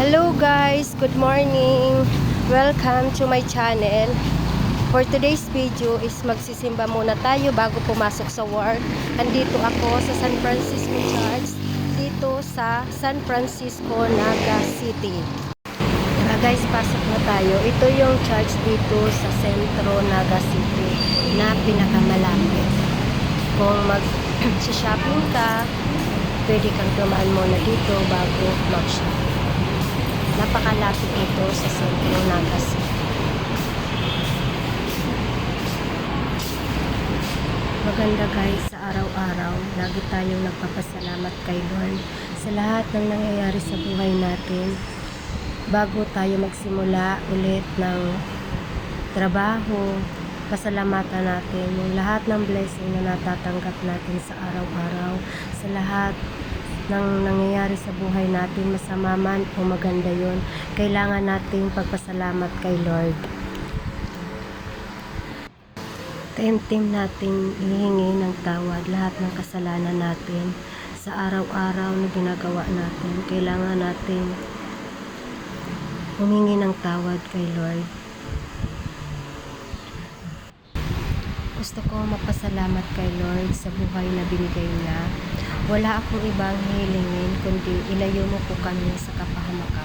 Hello guys, good morning. Welcome to my channel. For today's video is magsisimba muna tayo bago pumasok sa work. Andito ako sa San Francisco Church, dito sa San Francisco, Naga City. Tara guys, pasok na tayo. Ito yung church dito sa sentro Naga City na pinakamalapit. Kung mag-shopping ka, pwede kang dumaan muna dito bago mag-shopping. Napakalapit nito sa sentro Naga City. Maganda guys sa araw-araw, lagi tayong nagpapasalamat kay Lord sa lahat ng nangyayari sa buhay natin. Bago tayo magsimula ulit ng trabaho, pasalamatan natin yung lahat ng blessing na natatanggap natin sa araw-araw, sa lahat ng nangyayari sa buhay natin, masama man o maganda yon kailangan nating pagpasalamat kay Lord. Taimtim nating ihingi ng tawad lahat ng kasalanan natin sa araw-araw na ginagawa natin. Kailangan nating humingi ng tawad kay Lord. Gusto ko mapasalamat kay Lord sa buhay na binigay niya. Wala akong ibang hilingin kundi ilayo mo po kami sa kapahamakan.